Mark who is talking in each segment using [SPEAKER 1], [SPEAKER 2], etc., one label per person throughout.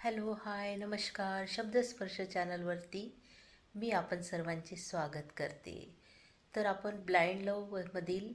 [SPEAKER 1] Hello hi नमस्कार. शब्दस्पर्श चॅनलवरती मी आपण सर्वांचे स्वागत करते. तर आपण ब्लाइंड लवमधील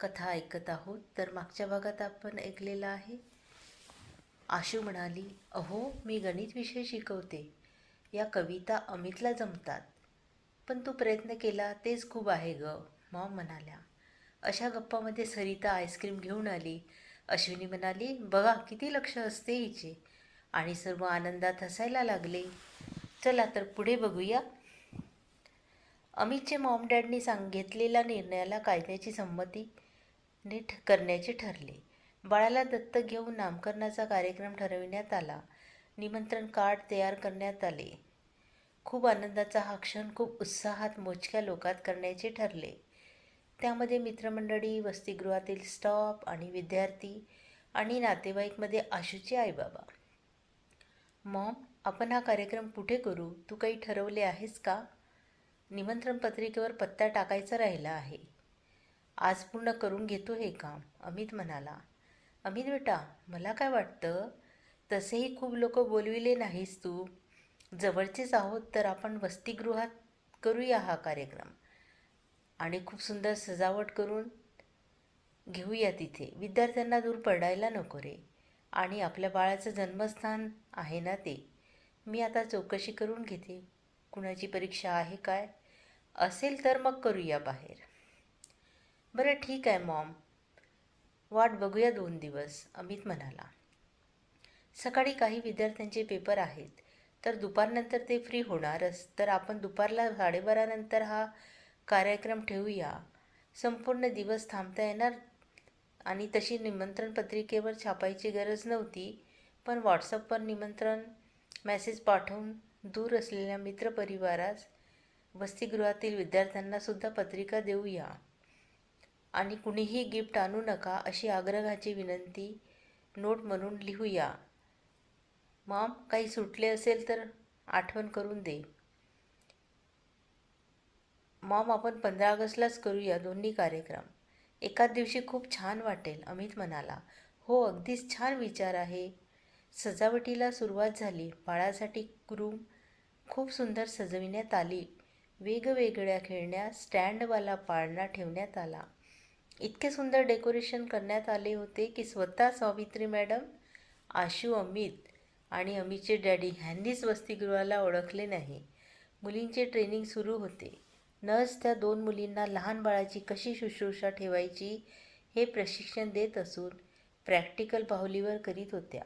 [SPEAKER 1] कथा ऐकत आहोत. तर मागच्या भागात आपण ऐकलेलं आहे आशू म्हणाली अहो मी गणित विषय शिकवते. या कविता अमितला जमतात. पण तू प्रयत्न केला तेच खूप आहे ग मॉम म्हणाल्या. अशा गप्पामध्ये सरिता आईस्क्रीम घेऊन आली. अश्विनी म्हणाली बघा किती लक्ष असते हिचे. आणि सर्व आनंदात हसायला लागले. चला तर पुढे बघूया. अमितचे मॉम डॅडनी सांगितलेल्या निर्णयाला कायद्याची संमती नीट करण्याचे ठरले. बाळाला दत्तक घेऊन नामकरणाचा कार्यक्रम ठरविण्यात आला. निमंत्रण कार्ड तयार करण्यात आले. खूप आनंदाचा हा क्षण खूप उत्साहात मोजक्या लोकात करण्याचे ठरले. त्यामध्ये मित्रमंडळी वसतिगृहातील स्टॉप आणि विद्यार्थी आणि नातेवाईकमध्ये आशूचे आईबाबा. मॉम आपण हा कार्यक्रम कुठे करू? तू काही ठरवले आहेस का? निमंत्रण पत्रिकेवर पत्ता टाकायचा राहिला आहे. आज पूर्ण करून घेतो हे काम अमित म्हणाला. अमित बेटा मला काय वाटतं? तसेही खूप लोक बोलविले नाहीस तू. जवळचेच आहोत तर आपण वसतिगृहात करूया हा कार्यक्रम. आणि खूप सुंदर सजावट करून घेऊया तिथे. विद्यार्थ्यांना दूर पडायला नको रे. आणि आपल्या बाळाचं जन्मस्थान आहे ना ते? मी आता चौकशी करून घेते. कुणाची परीक्षा आहे काय? असेल तर मग करूया बाहेर. बरं ठीक आहे मॉम. वाट बघूया दोन दिवस अमित म्हणाला. सकाळी काही विद्यार्थ्यांचे पेपर आहेत तर दुपारनंतर ते फ्री होणारच. तर आपण दुपारला साडेबारानंतर हा कार्यक्रम ठेवूया. संपूर्ण दिवस थांबता येणार आणि तशी निमंत्रण पत्रिकेवर छापायची गरज नव्हती पण व्हॉट्सअपवर निमंत्रण मेसेज पाठवून दूर असलेल्या मित्रपरिवारास वसतिगृहातील विद्यार्थ्यांनासुद्धा पत्रिका देऊया. आणि कुणीही गिफ्ट आणू नका अशी आग्रहाची विनंती नोट म्हणून लिहूया. मॉम काही सुटले असेल तर आठवण करून दे. मॉम आपण पंधरा ऑगस्टलाच करूया दोन्ही कार्यक्रम. एकाच दिवशी खूप छान वाटेल अमित म्हणाला. हो अगदीच छान विचार आहे. सजावटीला सुरुवात झाली. बाळासाठी रूम खूप सुंदर सजविण्यात आली. वेगवेगळ्या खेळण्या स्टँडवाला पाळणा ठेवण्यात आला. इतके सुंदर डेकोरेशन करण्यात आले होते की स्वतः सावित्री मॅडम आशू अमित आणि अमितचे डॅडी ह्यांनीच वसतिगृहाला ओळखले नाही. मुलींचे ट्रेनिंग सुरू होते. नर्स त्या दोन मुलींना लहान बाळाची कशी शुश्रूषा ठेवायची हे प्रशिक्षण देत असून प्रॅक्टिकल बाहुलीवर करीत होत्या.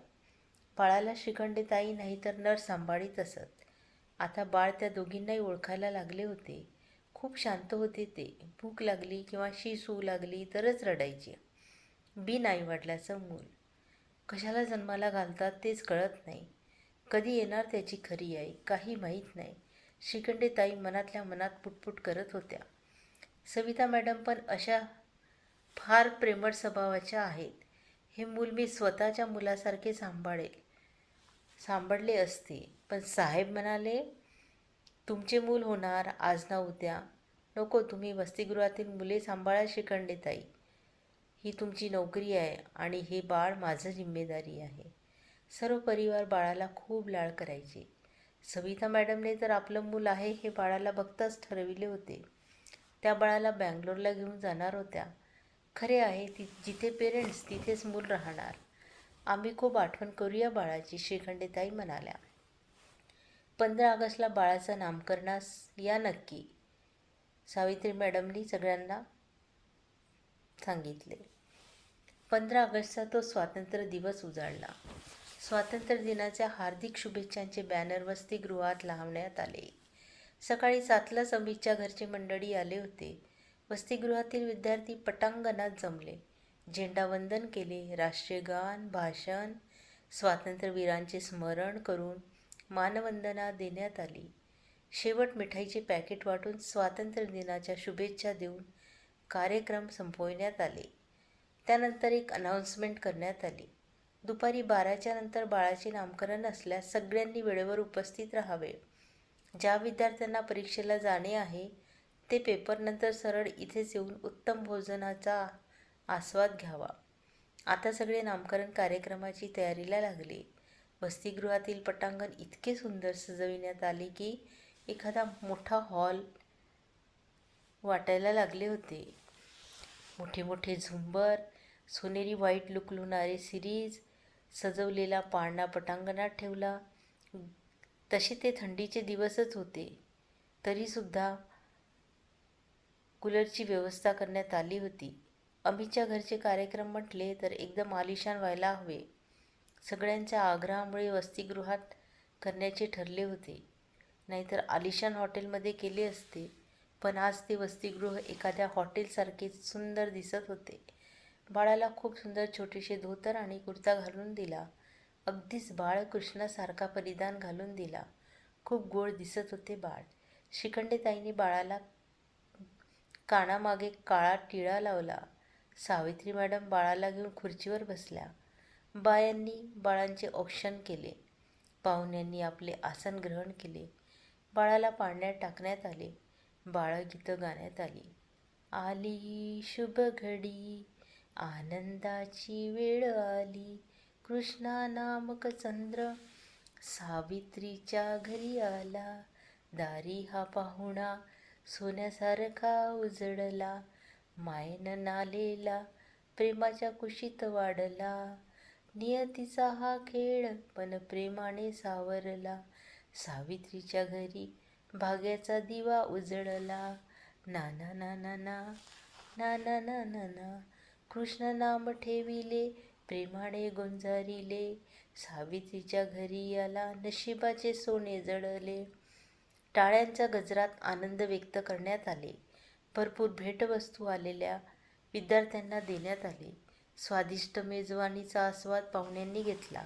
[SPEAKER 1] बाळाला श्रीखंडे ताई नाही तर नर्स सांभाळीत असत. आता बाळ त्या दोघींनाही ओळखायला लागले होते. खूप शांत होते ते. भूक लागली किंवा शी सू लागली तरच रडायचे. बिन आईवडिलाचं मूल कशाला जन्माला घालतात तेच कळत नाही. कधी येणार त्याची खरी आई? काही माहीत नाही. श्रीखंडे ताई मनातल्या मनात पुटपुट करत होत्या. सविता मॅडम पण अशा फार प्रेमळ स्वभावाच्या आहेत. हे मूल मी स्वतःच्या मुलासारखे सांभाळेल सांभाळले असते. पण साहेब म्हणाले तुमचे मूल होणार आज ना उद्या. नको तुम्ही वसतिगृहातील मुले सांभाळा शिखंडे ताई ही तुमची नोकरी आहे आणि हे बाळ माझं जिम्मेदारी आहे. सर्व परिवार बाळाला खूप लाळ करायचे. सविता मॅडमने तर आपलं मूल आहे हे बाळाला बघताच ठरविले होते. त्या बाळाला बँगलोरला घेऊन जाणार होत्या. खरे आहे ति जिथे पेरेंट्स तिथेच मूल राहणार. आम्ही खूप आठवण करूया बाळाची श्रीखंडेताई म्हणाल्या. पंधरा ऑगस्टला बाळाचं नामकरणास या नक्की सावित्री मॅडमनी सगळ्यांना सांगितले. पंधरा ऑगस्टचा तो स्वातंत्र्य दिवस उजाडला स्वातंत्र्य दिनाच्या हार्दिक शुभेच्छांचे बॅनर वसतिगृहात लावण्यात आले. सकाळी सातलाच अमितच्या घरचे मंडळी आले होते. वसतिगृहातील विद्यार्थी पटांगणात जमले. झेंडावंदन केले राष्ट्रीयगान भाषण स्वातंत्र्यवीरांचे स्मरण करून मानवंदना देण्यात आली. शेवट मिठाईचे पॅकेट वाटून स्वातंत्र्य दिनाच्या शुभेच्छा देऊन कार्यक्रम संपवण्यात आले. त्यानंतर एक अनाऊन्समेंट करण्यात आली. दुपारी बाराच्या नंतर बाळाचे नामकरण असल्यास सगळ्यांनी वेळेवर उपस्थित राहावे. ज्या विद्यार्थ्यांना परीक्षेला जाणे आहे ते पेपरनंतर सरळ इथेच येऊन उत्तम भोजनाचा आस्वाद घ्यावा. आता सगळे नामकरण कार्यक्रमाची तयारीला लागले. वसतिगृहातील पटांगण इतके सुंदर सजविण्यात आले की एखादा मोठा हॉल वाटायला लागले होते. मोठे मोठे झुंबर सोनेरी व्हाईट लुकलुणारे सिरीज सजवलेला पाळणा पटांगणात ठेवला. तसे ते थंडीचे दिवसच होते. तरीसुद्धा कूलरची व्यवस्था करण्यात आली होती. अमितच्या घरचे कार्यक्रम म्हटले तर एकदम आलिशान व्हायला हवे. सगळ्यांच्या आग्रहामुळे वसतिगृहात करण्याचे ठरले होते. नाहीतर आलिशान हॉटेलमध्ये केले असते. पण आज ते वसतिगृह एखाद्या हॉटेलसारखे सुंदर दिसत होते. बाळाला खूप सुंदर छोटेसे धोतर आणि कुर्ता घालून दिला. अगदीच बाळ कृष्णासारखा परिधान घालून दिला. खूप गोड दिसत होते बाळ. शिखंडेताईंनी बाळाला कानामागे काळा टिळा लावला. सावित्री मॅडम बाळाला घेऊन खुर्चीवर बसल्या. बायांनी बाळांचे औक्षण केले. पाहुण्यांनी आपले आसन ग्रहण केले. बाळाला पाळण्यात टाकण्यात आले. बाळगीतं गाण्यात आली. आली शुभ घडी. आनंदाची वेळ आली. कृष्णा नामक चंद्र सावित्रीच्या घरी आला. दारी हा पाहुणा सोन्यासारखा उजळला. मायन नालेला प्रेमाच्या कुशीत वाढला. नियतीचा हा खेळ पण प्रेमाने सावरला. सावित्रीच्या घरी भाग्याचा दिवा उजळला. ना ना ना ना ना ना ना ना ना ना. कृष्ण नाम ठेविले प्रेमाने गुंजारिले. सावित्रीच्या घरी आला नशिबाचे सोने जळले. टाळ्यांच्या गजरात आनंद व्यक्त करण्यात आले. भरपूर भेटवस्तू आलेल्या विद्यार्थ्यांना देण्यात आले. स्वादिष्ट मेजवानीचा आस्वाद पाहुण्यांनी घेतला.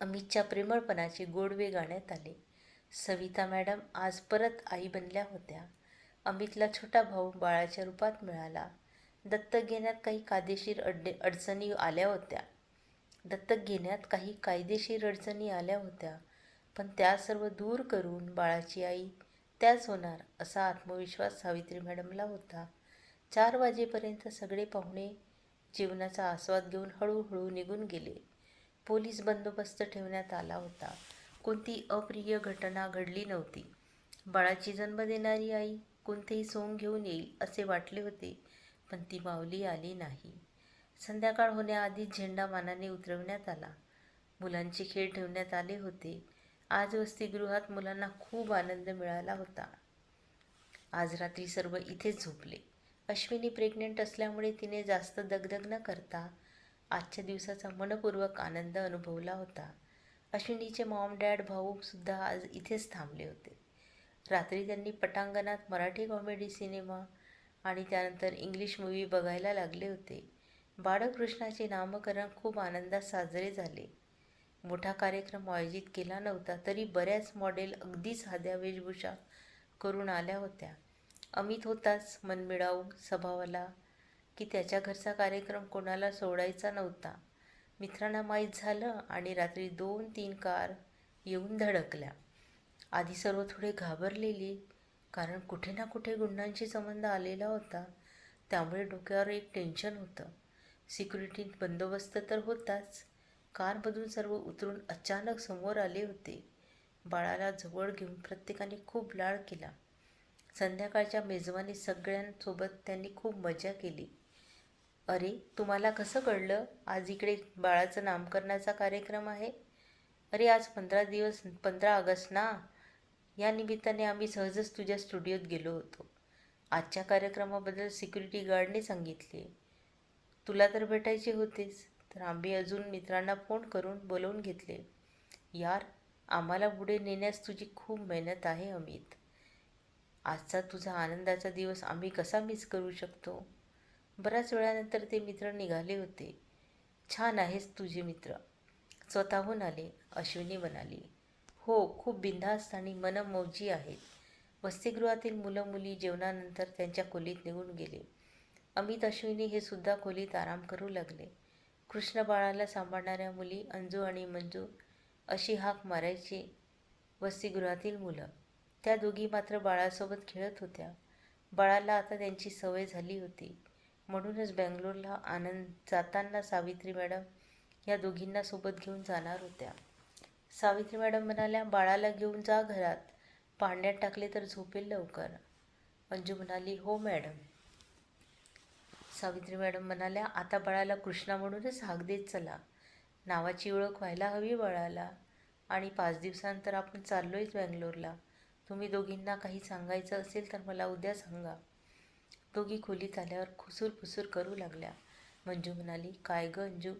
[SPEAKER 1] अमितच्या प्रेमळपणाचे गोडवे गाण्यात आले. सविता मॅडम आज परत आई बनल्या होत्या. अमितला छोटा भाऊ बाळाच्या रूपात मिळाला. दत्तक घेण्यात काही कायदेशीर अडे अडचणी आल्या होत्या. दत्तक घेण्यात काही कायदेशीर अडचणी आल्या होत्या पण त्या सर्व दूर करून बाळाची आई त्याच होणार असा आत्मविश्वास सावित्री मॅडमला होता. चार वाजेपर्यंत सगळे पाहुणे जीवनाचा आस्वाद घेऊन हळूहळू निघून गेले. पोलीस बंदोबस्त ठेवण्यात आला होता. कोणती अप्रिय घटना घडली नव्हती. बाळाची जन्म देणारी आई कोणतेही सोंग घेऊन येईल असे वाटले होते पण ती माऊली आली नाही. संध्याकाळ होण्याआधीच झेंडा मानाने उतरवण्यात आला. मुलांचे खेळ ठेवण्यात आले होते. आज वसतिगृहात मुलांना खूप आनंद मिळाला होता. आज रात्री सर्व इथेच झोपले. अश्विनी प्रेग्नेंट असल्यामुळे तिने जास्त दगदग न करता आजच्या दिवसाचा मनपूर्वक आनंद अनुभवला होता. अश्विनीचे मॉम डॅड भाऊसुद्धा आज इथेच थांबले होते. रात्री त्यांनी पटांगणात मराठी कॉमेडी सिनेमा आणि त्यानंतर इंग्लिश मूवी बघायला लागले होते. बाळकृष्णाचे नामकरण खूप आनंदात साजरे झाले. मोठा कार्यक्रम आयोजित केला नव्हता तरी बऱ्याच मॉडेल अगदी साध्या वेशभूषा करून आल्या होत्या. अमित होताच मनमिळाऊ स्वभावाला की त्याच्या घरचा कार्यक्रम कोणाला सोडायचा नव्हता. मित्रांना माहीत झालं आणि रात्री दोन तीन कार येऊन धडकल्या. आधी सर्व थोडे घाबरलेली कारण कुठे ना कुठे गुंडांशी संबंध आलेला होता. त्यामुळे डोक्यावर एक टेन्शन होतं. सिक्युरिटी बंदोबस्त तर होताच. कारमधून सर्व उतरून अचानक समोर आले होते. बाळाला जवळ घेऊन प्रत्येकाने खूप लाड केला. संध्याकाळच्या मेजवानी सगळ्यांसोबत त्यांनी खूप मजा केली. अरे तुम्हाला कसं कळलं? आज इकडे बाळाचं नामकरणाचा कार्यक्रम आहे? अरे आज पंधरा दिवस पंधरा ऑगस्ट ना? या निमित्ताने आम्ही सहजच तुझ्या स्टुडिओत गेलो होतो. आजच्या कार्यक्रमाबद्दल सिक्युरिटी गार्डने सांगितले. तुला तर भेटायचे होतेच तर आम्ही अजून मित्रांना फोन करून बोलवून घेतले. यार आम्हाला पुढे नेण्यास तुझी खूप मेहनत आहे अमित. आजचा तुझा आनंदाचा दिवस आम्ही कसा मिस करू शकतो? बऱ्याच वेळानंतर ते मित्र निघाले होते. छान आहेस तुझे मित्र. स्वतःहून आले अश्विनी म्हणाली. हो खूप बिनधास्त आणि मनमौजी आहेत. वसतिगृहातील मुलं मुली जेवणानंतर त्यांच्या खोलीत निघून गेले. अमित अश्विनी हे सुद्धा खोलीत आराम करू लागले. कृष्ण बाळाला सांभाळणाऱ्या मुली अंजू आणि मंजू अशी हाक मारायची वसतिगृहातील मुलं. त्या दोघी मात्र बाळासोबत खेळत होत्या. बाळाला आता त्यांची सवय झाली होती. म्हणूनच बँगलोरला आनंद जाताना सावित्री मॅडम या दोघींना सोबत घेऊन जाणार होत्या. सावित्री मॅडम म्हणाल्या बाळाला घेऊन जा घरात. पाण्यात टाकले तर झोपेल लवकर. अंजू म्हणाली हो मॅडम. सावित्री मॅडम म्हणाल्या आता बाळाला कृष्णा म्हणूनच हाक देत चला. नावाची ओळख व्हायला हवी बाळाला. आणि पाच दिवसानंतर आपण चाललो आहेच बँगलोरला. तुम्ही दोघींना काही सांगायचं असेल तर मला उद्या सांगा. दोघी खोलीत आल्यावर खुसूर फुसूर करू लागल्या. मंजू म्हणाली काय ग अंजू?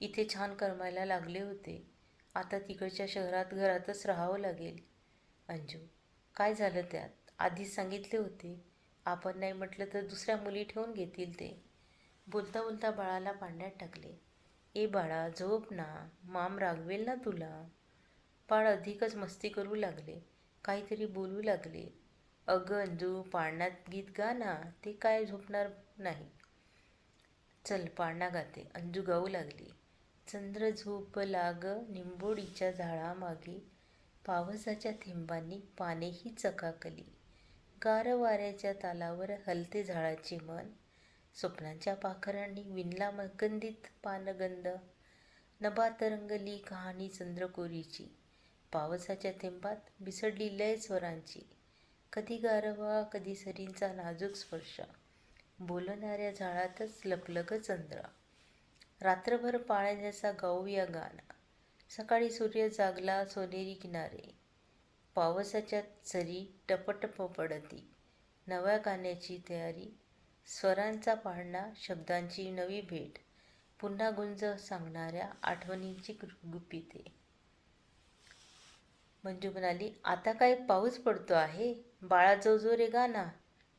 [SPEAKER 1] इथे छान करमायला लागले होते. आता तिकडच्या शहरात घरातच राहावं लागेल. अंजू काय झालं त्यात? आधीच सांगितले होते. आपण नाही म्हटलं तर दुसऱ्या मुली ठेवून घेतील ते. बोलता बोलता बाळाला पाण्यात टाकले. ए बाळा झोप ना. माम रागवेल ना तुला? बाळ अधिकच मस्ती करू लागले. काहीतरी बोलू लागले. अगं अंजू पाळण्यात गीत गा ना. ते काय झोपणार नाही. चल पाळणा गाते. अंजू गाऊ लागली. चंद्र झोप लाग निंबोडीच्या झाडामागे पावसाच्या थेंबांनी पानेही चकाकली. गार वाऱ्याच्या तालावर हलते झाडाचे मन स्वप्नांच्या पाखरांनी विणला मकंदित पानगंध. नभात रंगली कहाणी चंद्रकोरीची पावसाच्या थेंबात बिसडली लय स्वरांची. कधी गारवा कधी सरींचा नाजूक स्पर्श. बोलणाऱ्या झाडातच लपलग चंद्र. रात्रभर पाळण्याचा गाऊया गाणं सकाळी सूर्य जागला सोनेरी किनारे. पावसाच्या सरी टपटप पडती. नव्या गाण्याची तयारी. स्वरांचा पाळणा शब्दांची नवी भेट. पुन्हा गुंज सांगणाऱ्या आठवणींची गुपिते. मंजू म्हणाली आता काय पाऊस पडतो आहे? बाळा जो रे गाना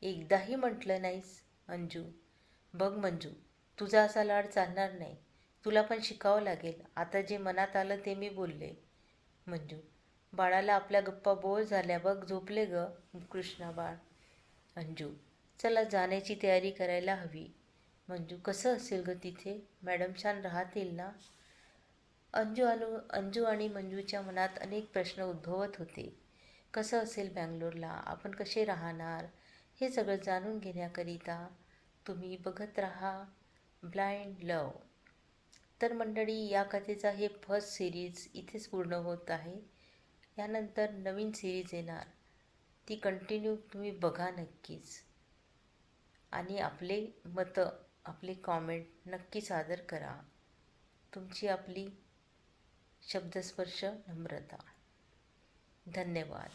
[SPEAKER 1] एकदाही म्हटलं नाहीस अंजू. बघ मंजू तुझा असा लाड चालणार नाही. तुला पण शिकावं लागेल. आता जे मनात आलं ते मी बोलले. मंजू बाळाला आपल्या गप्पा बोर झाल्या बघ झोपले ग कृष्णा बाळ. अंजू चला जाण्याची तयारी करायला हवी. मंजू कसं असेल ग तिथे? मॅडम छान राहतील ना? अंजू अनु अंजू आणि मंजूच्या मनात अनेक प्रश्न उद्भवत होते. कसं असेल बँगलोरला? आपण कसे राहणार? हे सगळं जाणून घेण्याकरिता तुम्ही बघत राहा. Blind love. तर मंडळी या कथेचा हे फर्स्ट सिरीज इथेच पूर्ण होत आहे. यानंतर नवीन सिरीज येणार. ती कंटिन्यू तुम्ही बघा नक्कीच. आणि आपले मतं आपले कॉमेंट नक्की सादर करा. तुमची आपली शब्दस्पर्श नम्रता. धन्यवाद.